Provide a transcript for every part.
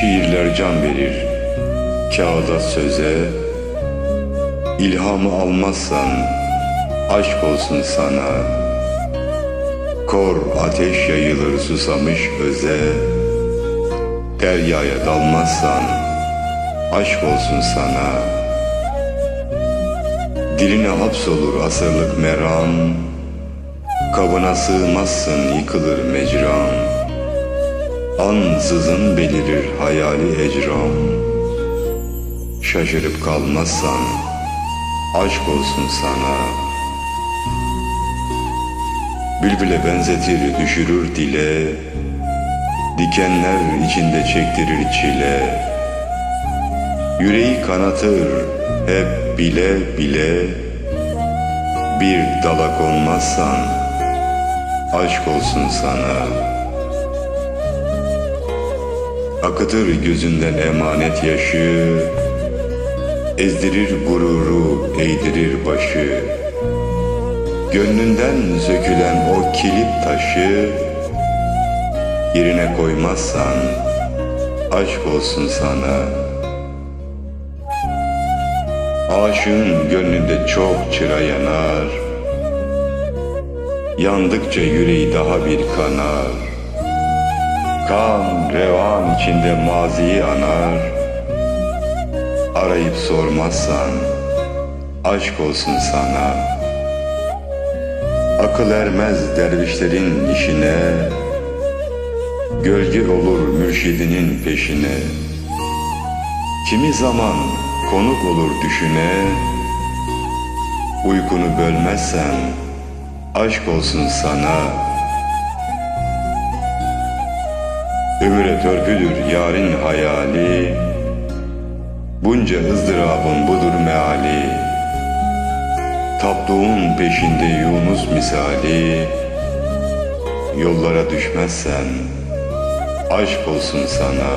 Şiirler can verir. Kağıda söze İlhamı almazsan aşk olsun sana. Kor ateş yayılır susamış öze. Deryaya dalmazsan aşk olsun sana. Diline hapsolur asırlık meram. Kabına sığmazsın yıkılır mecran Ansızın belirir hayali ecram Şaşırıp kalmazsan aşk olsun sana. Bülbüle benzetir düşürür dile. Dikenler içinde çektirir çile. Yüreği kanatır hep bile bile. Bir dala konmazsan aşk olsun sana Akıtır gözünden emanet yaşı. Ezdirir gururu, eğdirir başı. Gönlünden sökülen o kilit taşı Yerine koymazsan aşk olsun sana. Aşığın gönlünde çok çıra yanar. Yandıkça yüreği daha bir kanar. Kan revan içinde maziyi anar. Arayıp sormazsan aşk olsun sana. Akıl ermez dervişlerin işine. Gölge olur mürşidinin peşine. Kimi zaman konuk olur düşüne. Uykunu bölmezsen aşk olsun sana Ömüre törpüdür yarın hayali. Bunca ızdırabın budur meali. Tapduğun peşinde Yunus misali. Yollara düşmezsen Aşk olsun sana.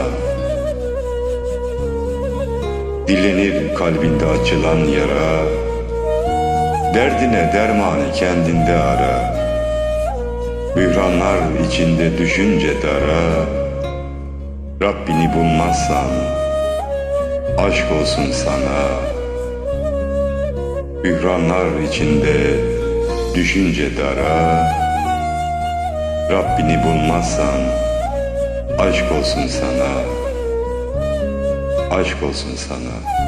Dilenir kalbinde açılan yara. Derdine dermanı kendinde ara. Bühranlar içinde düşünce dara Rabbini bulmazsan Aşk olsun sana. Bühranlar içinde düşünce dara. Rabbini bulmazsan Aşk olsun sana. Aşk olsun sana